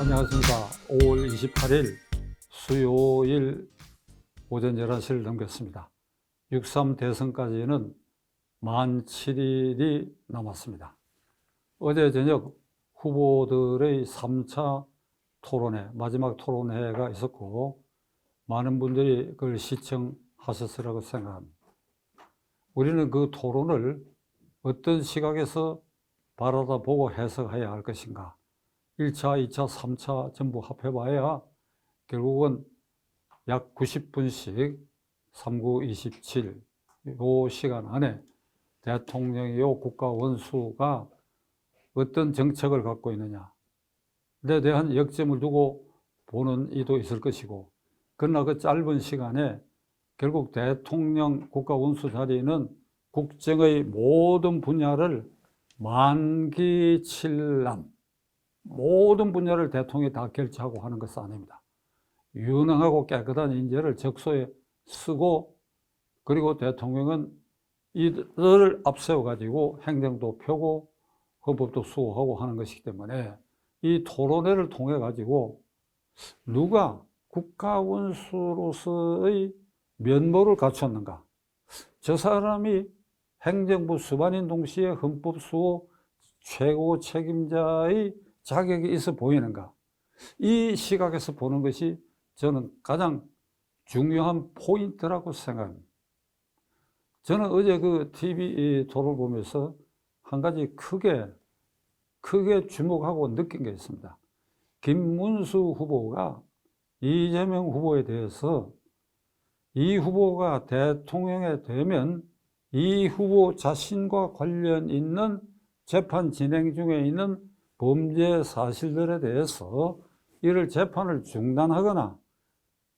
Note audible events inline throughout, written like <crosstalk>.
안녕하십니까. 5월 28일 수요일 오전 11시를 넘겼습니다. 6.3 대선까지는 만 7일이 남았습니다. 어제 저녁 후보들의 3차 토론회, 마지막 토론회가 있었고, 많은 분들이 그걸 시청하셨으라고 생각합니다. 우리는 그 토론을 어떤 시각에서 바라다 보고 해석해야 할 것인가. 1차, 2차, 3차 전부 합해봐야 결국은 약 90분씩 39, 27, 요 시간 안에 대통령이 요 국가 원수가 어떤 정책을 갖고 있느냐. 에 대한 역점을 두고 보는 이도 있을 것이고, 그러나 그 짧은 시간에 결국 대통령 국가 원수 자리는 국정의 모든 분야를 만기칠람, 모든 분야를 대통령이 다 결정하고 하는 것은 아닙니다. 유능하고 깨끗한 인재를 적소에 쓰고 그리고 대통령은 이들을 앞세워 가지고 행정도 펴고 헌법도 수호하고 하는 것이기 때문에 이 토론회를 통해 가지고 누가 국가 원수로서의 면모를 갖췄는가? 저 사람이 행정부 수반인 동시에 헌법 수호 최고 책임자의 자격이 있어 보이는가? 이 시각에서 보는 것이 저는 가장 중요한 포인트라고 생각합니다. 저는 어제 그 TV 토론을 보면서 한 가지 크게, 크게 주목하고 느낀 게 있습니다. 김문수 후보가 이재명 후보에 대해서 이 후보가 대통령이 되면 이 후보 자신과 관련 있는 재판 진행 중에 있는 범죄 사실들에 대해서 이를 재판을 중단하거나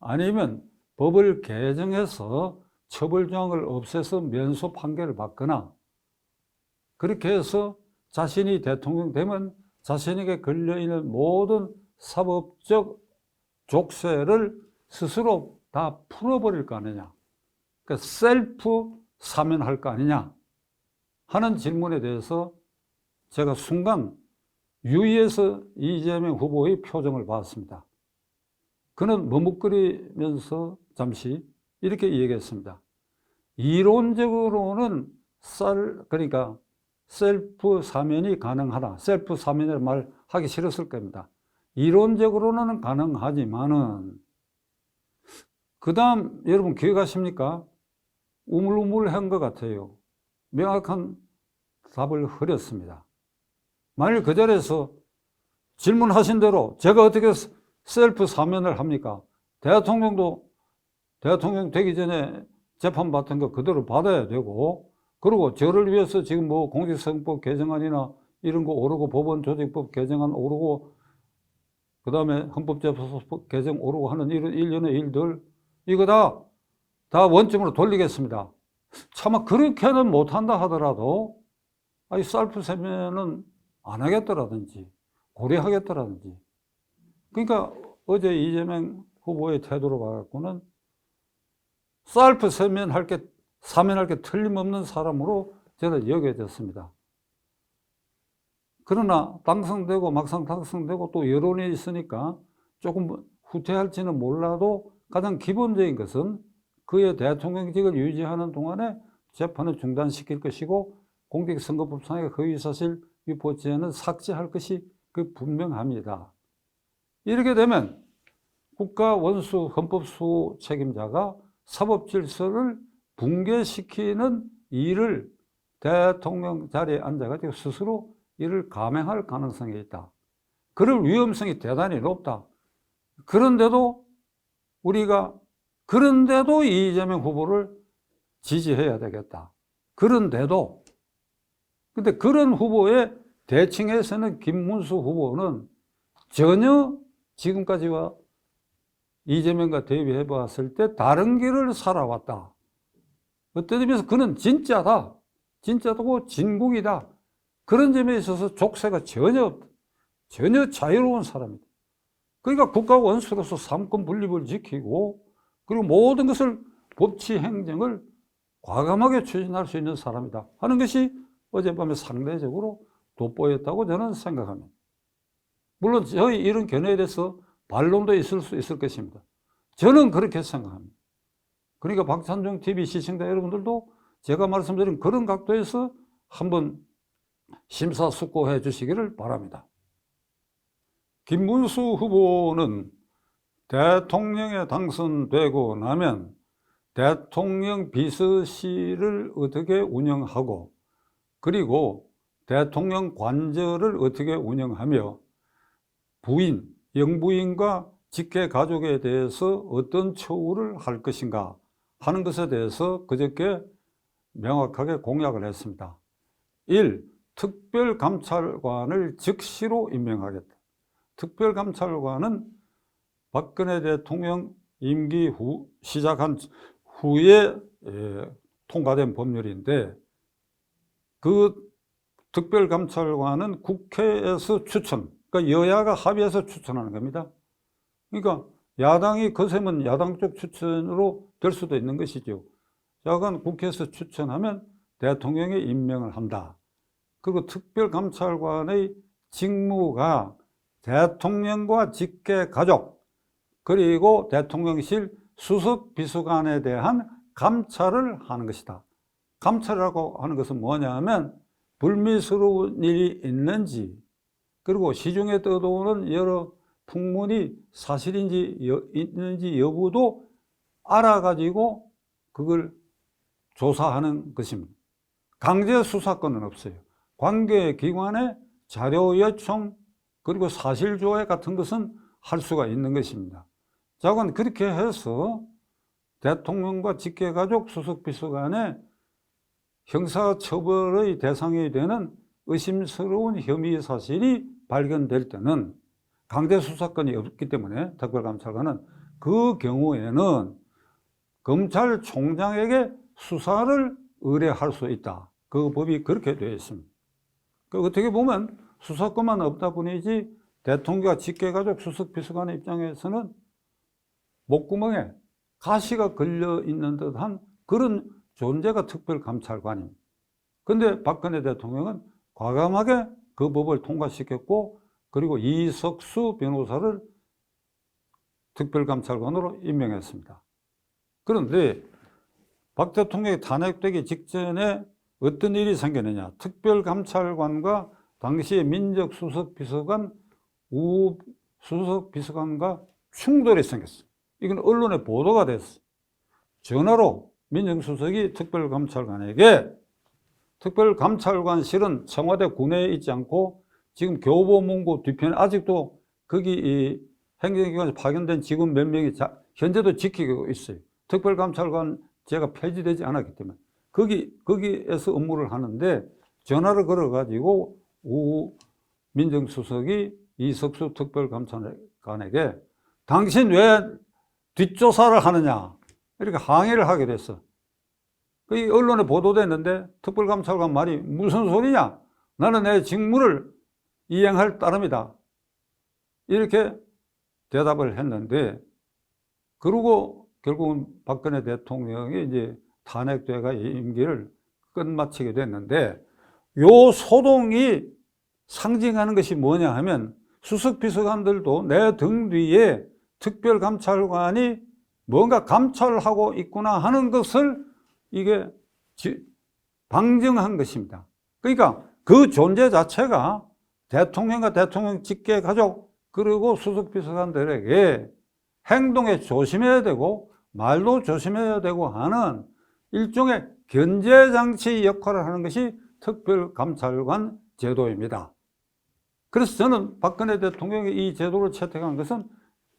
아니면 법을 개정해서 처벌 조항을 없애서 면소 판결을 받거나 그렇게 해서 자신이 대통령 되면 자신에게 걸려있는 모든 사법적 족쇄를 스스로 다 풀어버릴 거 아니냐. 그러니까 셀프 사면할 거 아니냐 하는 질문에 대해서 제가 순간 유의해서 이재명 후보의 표정을 봤습니다. 그는 머뭇거리면서 잠시 이렇게 얘기했습니다. 이론적으로는 쌀, 그러니까 셀프 사면이 가능하다. 셀프 사면이라는 말 하기 싫었을 겁니다. 이론적으로는 가능하지만은, 그 다음, 여러분 기억하십니까? 우물우물한 것 같아요. 명확한 답을 흐렸습니다. 만일 그 자리에서 질문하신 대로 제가 어떻게 셀프 사면을 합니까? 대통령도 대통령 되기 전에 재판받은 거 그대로 받아야 되고, 그리고 저를 위해서 지금 뭐 공직선거법 개정안이나 이런 거 오르고 법원 조직법 개정안 오르고, 그 다음에 헌법재판소법 개정 오르고 하는 이런 일련의 일들, 이거 다, 다 원점으로 돌리겠습니다. 차마 그렇게는 못한다 하더라도, 아니, 셀프 사면은 안 하겠더라든지, 고려하겠더라든지. 그러니까 어제 이재명 후보의 태도로 봐갖고는 셀프 사면할 게, 사면할 게 틀림없는 사람으로 저는 여겨졌습니다. 그러나 당선되고 막상 당선되고 또 여론이 있으니까 조금 후퇴할지는 몰라도 가장 기본적인 것은 그의 대통령직을 유지하는 동안에 재판을 중단시킬 것이고 공직선거법상의 허위사실 유포죄는 삭제할 것이 그 분명합니다. 이렇게 되면 국가 원수 헌법 수호 책임자가 사법 질서를 붕괴시키는 일을 대통령 자리에 앉아가지고 스스로 이를 감행할 가능성이 있다. 그럴 위험성이 대단히 높다. 그런데도 우리가 그런데도 이재명 후보를 지지해야 되겠다. 그런데도 근데 그런 후보의 대칭에서는 김문수 후보는 전혀 지금까지와 이재명과 대비해 봤을 때 다른 길을 살아왔다. 어떤 의미에서 그는 진짜다. 진짜고 진국이다. 그런 점에 있어서 족쇄가 전혀, 전혀 자유로운 사람이다. 그러니까 국가 원수로서 삼권 분립을 지키고 그리고 모든 것을 법치 행정을 과감하게 추진할 수 있는 사람이다 하는 것이 어젯밤에 상대적으로 돋보였다고 저는 생각합니다. 물론 저희 이런 견해에 대해서 반론도 있을 수 있을 것입니다. 저는 그렇게 생각합니다. 그러니까 박찬종 TV 시청자 여러분들도 제가 말씀드린 그런 각도에서 한번 심사숙고해 주시기를 바랍니다. 김문수 후보는 대통령에 당선되고 나면 대통령 비서실을 어떻게 운영하고 그리고 대통령 관저를 어떻게 운영하며 부인, 영부인과 직계 가족에 대해서 어떤 처우를 할 것인가 하는 것에 대해서 그저께 명확하게 공약을 했습니다. 1. 특별감찰관을 즉시로 임명하겠다. 특별감찰관은 박근혜 대통령 임기 후 시작한 후에 예, 통과된 법률인데 그 특별감찰관은 국회에서 추천, 그러니까 여야가 합의해서 추천하는 겁니다. 그러니까 야당이 거세면 야당 쪽 추천으로 될 수도 있는 것이죠. 야간 국회에서 추천하면 대통령이 임명을 한다. 그리고 특별감찰관의 직무가 대통령과 직계 가족 그리고 대통령실 수석 비서관에 대한 감찰을 하는 것이다. 감찰이라고 하는 것은 뭐냐면 불미스러운 일이 있는지 그리고 시중에 떠도는 여러 풍문이 사실인지 여, 있는지 여부도 알아가지고 그걸 조사하는 것입니다. 강제 수사권은 없어요. 관계기관의 자료 요청 그리고 사실 조회 같은 것은 할 수가 있는 것입니다. 자, 그 그렇게 해서 대통령과 직계가족 수석비서관의 형사처벌의 대상이 되는 의심스러운 혐의 사실이 발견될 때는 강제 수사권이 없기 때문에 특별감찰관은 그 경우에는 검찰총장에게 수사를 의뢰할 수 있다. 그 법이 그렇게 되어 있습니다. 그 어떻게 보면 수사권만 없다 뿐이지 대통령과 직계가족 수석비서관의 입장에서는 목구멍에 가시가 걸려 있는 듯한 그런 존재가 특별감찰관입니다. 근데 박근혜 대통령은 과감하게 그 법을 통과시켰고 그리고 이석수 변호사를 특별감찰관으로 임명했습니다. 그런데 박 대통령이 탄핵되기 직전에 어떤 일이 생겼느냐. 특별감찰관과 당시의 민정수석비서관, 우 수석비서관과 충돌이 생겼어요. 이건 언론에 보도가 됐어. 전화로 민정수석이 특별감찰관에게 특별감찰관실은 청와대 군내에 있지 않고 지금 교보문고 뒤편에 아직도 거기 이 행정기관에서 파견된 직원 몇 명이 자, 현재도 지키고 있어요. 특별감찰관 제가 폐지되지 않았기 때문에 거기 거기에서 업무를 하는데 전화를 걸어가지고 우 민정수석이 이석수 특별감찰관에게 당신 왜 뒷조사를 하느냐 이렇게 항의를 하게 됐어. 그 언론에 보도됐는데 특별감찰관 말이 무슨 소리냐? 나는 내 직무를 이행할 따름이다. 이렇게 대답을 했는데 그러고 결국은 박근혜 대통령이 이제 탄핵돼가 임기를 끝마치게 됐는데 요 소동이 상징하는 것이 뭐냐 하면 수석 비서관들도 내 등 뒤에 특별감찰관이 뭔가 감찰하고 있구나 하는 것을 이게 방증한 것입니다. 그러니까 그 존재 자체가 대통령과 대통령 직계 가족 그리고 수석비서관들에게 행동에 조심해야 되고 말도 조심해야 되고 하는 일종의 견제장치 역할을 하는 것이 특별감찰관 제도입니다. 그래서 저는 박근혜 대통령이 이 제도를 채택한 것은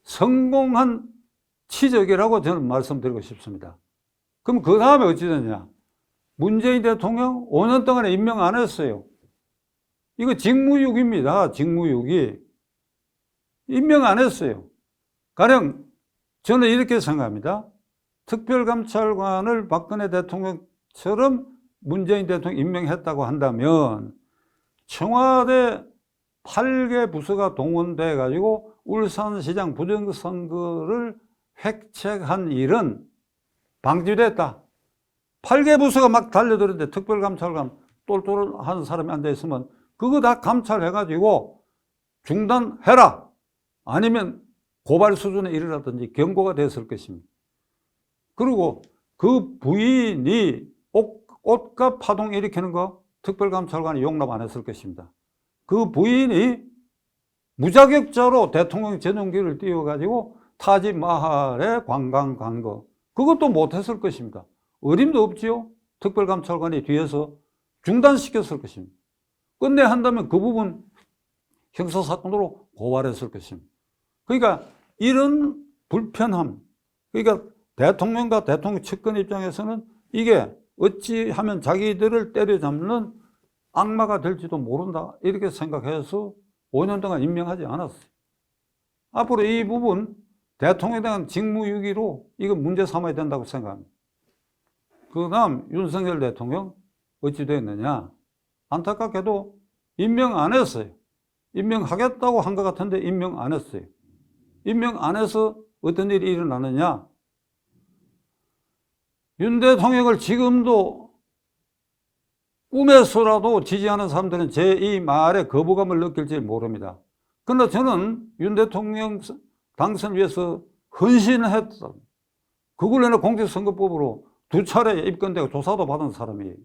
성공한 치적이라고 저는 말씀드리고 싶습니다. 그럼 그 다음에 어찌 됐냐? 문재인 대통령 5년 동안에 임명 안 했어요. 이거 직무유기입니다. 직무유기. 임명 안 했어요. 가령 저는 이렇게 생각합니다. 특별감찰관을 박근혜 대통령처럼 문재인 대통령 임명했다고 한다면 청와대 8개 부서가 동원돼 가지고 울산시장 부정선거를 획책한 일은 방지됐다. 8개 부서가 막 달려들었는데 특별감찰관 똘똘한 사람이 앉아 있으면 그거 다 감찰해가지고 중단해라. 아니면 고발 수준에 이르라든지 경고가 됐을 것입니다. 그리고 그 부인이 옷, 옷값 파동 일으키는 거 특별감찰관이 용납 안 했을 것입니다. 그 부인이 무자격자로 대통령 전용기를 띄워가지고 타지 마할에 관광 간 거, 그것도 못했을 것입니다. 어림도 없지요? 특별감찰관이 뒤에서 중단시켰을 것입니다. 끝내 한다면 그 부분 형사사건으로 고발했을 것입니다. 그러니까 이런 불편함, 그러니까 대통령과 대통령 측근 입장에서는 이게 어찌하면 자기들을 때려잡는 악마가 될지도 모른다. 이렇게 생각해서 5년 동안 임명하지 않았어요. 앞으로 이 부분 대통령에 대한 직무유기로 이거 문제 삼아야 된다고 생각합니다. 그 다음 윤석열 대통령 어찌 됐느냐. 안타깝게도 임명 안 했어요. 임명하겠다고 한 것 같은데 임명 안 했어요. 임명 안 해서 어떤 일이 일어나느냐. 윤 대통령을 지금도 꿈에서라도 지지하는 사람들은 제 이 말에 거부감을 느낄지 모릅니다. 그러나 저는 윤 대통령 당선을 위해서 헌신했다. 그걸로 공직선거법으로 두 차례 입건되고 조사도 받은 사람이에요.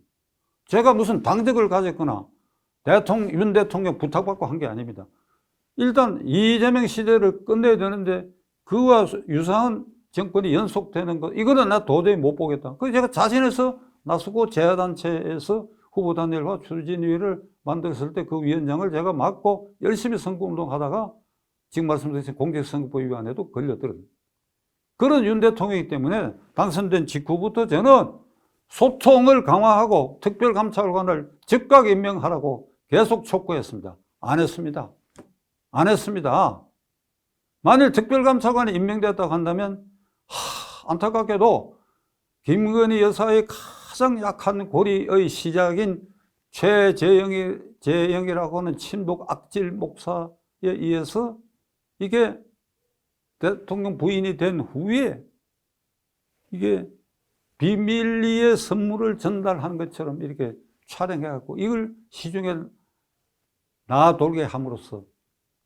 제가 무슨 당적을 가졌거나 대통령, 윤 대통령 부탁받고 한 게 아닙니다. 일단 이재명 시대를 끝내야 되는데 그와 유사한 정권이 연속되는 것, 이거는 나 도저히 못 보겠다. 그래서 제가 자신해서 나서고 제야단체에서 후보단일과 추진위를 만들었을 때 그 위원장을 제가 맡고 열심히 선거운동 하다가 지금 말씀드린 공직선거법 위반에도 걸려들어요. 그런 윤 대통령이기 때문에 당선된 직후부터 저는 소통을 강화하고 특별감찰관을 즉각 임명하라고 계속 촉구했습니다. 안 했습니다. 안 했습니다. 만일 특별감찰관이 임명됐다고 한다면 하, 안타깝게도 김건희 여사의 가장 약한 고리의 시작인 최재영이, 재영이라고 하는 친북 악질 목사에 의해서 이게 대통령 부인이 된 후에 이게 비밀리에 선물을 전달하는 것처럼 이렇게 촬영해갖고 이걸 시중에 놔돌게 함으로써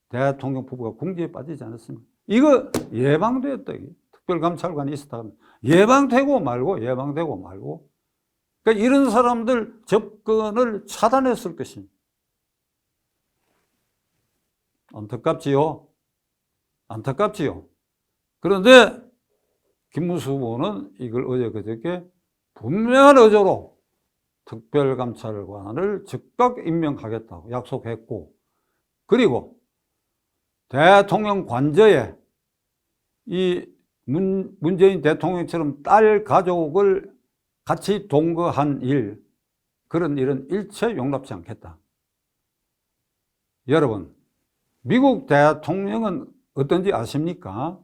대통령 부부가 궁지에 빠지지 않았습니까? 이거 예방되었다. 특별감찰관이 있었다. 예방되고 말고, 예방되고 말고. 그러니까 이런 사람들 접근을 차단했을 것입니다. 안타깝지요? 안타깝지요? 그런데 김문수 후보는 이걸 어제 그저께 분명한 의조로 특별감찰관을 즉각 임명하겠다고 약속했고, 그리고 대통령 관저에 이 문, 문재인 대통령처럼 딸 가족을 같이 동거한 일, 그런 일은 일체 용납지 않겠다. 여러분, 미국 대통령은 어떤지 아십니까?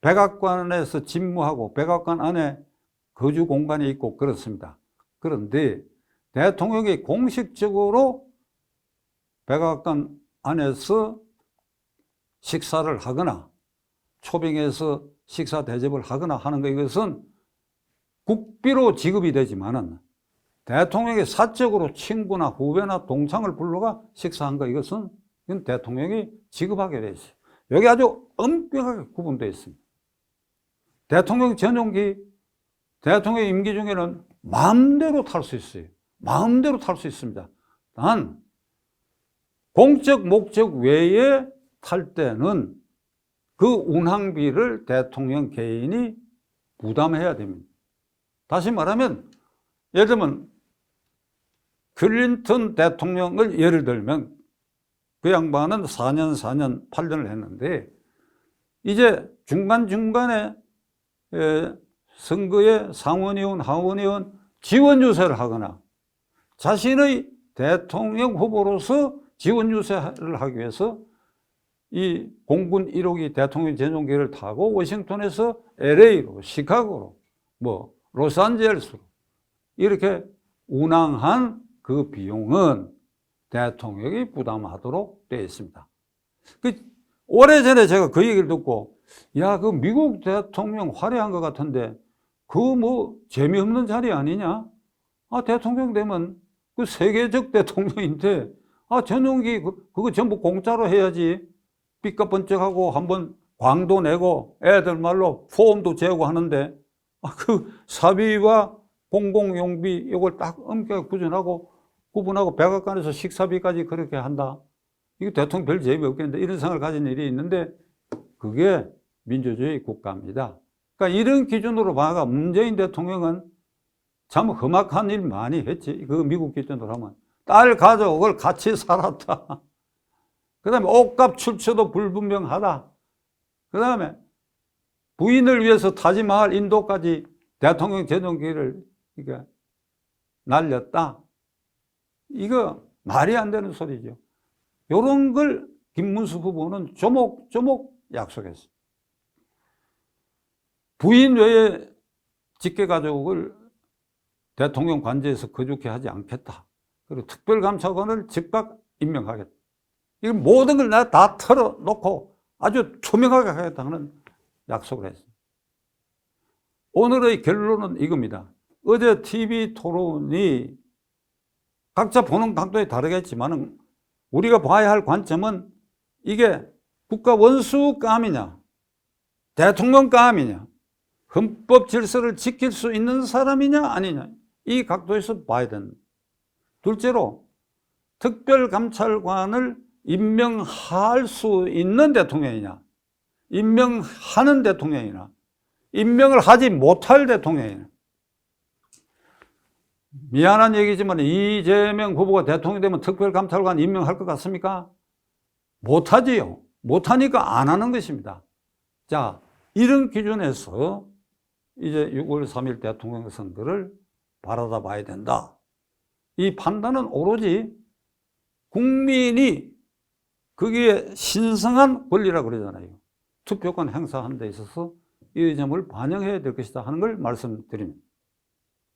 백악관에서 집무하고 백악관 안에 거주 공간이 있고 그렇습니다. 그런데 대통령이 공식적으로 백악관 안에서 식사를 하거나 초빙해서 식사 대접을 하거나 하는 것 이것은 국비로 지급이 되지만은 대통령이 사적으로 친구나 후배나 동창을 불러가 식사한 거 이것은 대통령이 지급하게 돼 있어요. 여기 아주 엄격하게 구분되어 있습니다. 대통령 전용기, 대통령 임기 중에는 마음대로 탈 수 있어요. 마음대로 탈 수 있습니다. 단, 공적 목적 외에 탈 때는 그 운항비를 대통령 개인이 부담해야 됩니다. 다시 말하면, 예를 들면, 클린턴 대통령을 예를 들면, 그 양반은 4년, 4년, 8년을 했는데, 이제 중간중간에 선거에 상원의원, 하원의원 지원 유세를 하거나 자신의 대통령 후보로서 지원 유세를 하기 위해서 이 공군 1호기 대통령 전용기를 타고 워싱턴에서 LA로, 시카고로, 뭐 로스안젤레스로 이렇게 운항한 그 비용은 대통령이 부담하도록 되어 있습니다. 그 오래전에 제가 그 얘기를 듣고 야, 그 미국 대통령 화려한 것 같은데 그 뭐 재미없는 자리 아니냐? 아, 대통령 되면 그 세계적 대통령인데 아, 전용기, 그- 그거 전부 공짜로 해야지. 삐까 번쩍하고 한번 광도 내고 애들 말로 포음도 재고 하는데, 아, 그 사비와 공공용비 이걸 딱 엄격하게 구분하고, 구분하고 백악관에서 식사비까지 그렇게 한다. 이거 대통령 별 재미 없겠는데 이런 생각을 가진 일이 있는데 그게 민주주의 국가입니다. 그러니까 이런 기준으로 봐가 문재인 대통령은 참 험악한 일 많이 했지. 그 미국 기준으로 하면. 딸 가족을 같이 살았다. <laughs> 그 다음에 옷값 출처도 불분명하다. 그 다음에 부인을 위해서 타지마할 인도까지 대통령 제동기를 이게 날렸다. 이거 말이 안 되는 소리죠. 이런 걸 김문수 후보는 조목조목 약속했어요. 부인 외에 직계 가족을 대통령 관저에서 거주케 하지 않겠다. 그리고 특별감찰관을 즉각 임명하겠다. 이 모든 걸 내가 다 털어놓고 아주 투명하게 하겠다는 약속을 했어요. 오늘의 결론은 이겁니다. 어제 TV 토론이 각자 보는 각도에 다르겠지만은 우리가 봐야 할 관점은 이게 국가 원수감이냐, 대통령감이냐, 헌법 질서를 지킬 수 있는 사람이냐, 아니냐. 이 각도에서 봐야 된다. 둘째로, 특별감찰관을 임명할 수 있는 대통령이냐, 임명하는 대통령이냐, 임명을 하지 못할 대통령이냐. 미안한 얘기지만 이재명 후보가 대통령 되면 특별감찰관 임명할 것 같습니까? 못하지요. 못하니까 안 하는 것입니다. 자, 이런 기준에서 이제 6월 3일 대통령 선거를 바라다 봐야 된다. 이 판단은 오로지 국민이 거기에 신성한 권리라고 그러잖아요. 투표권 행사하는 데 있어서 이 점을 반영해야 될 것이다 하는 걸 말씀드립니다.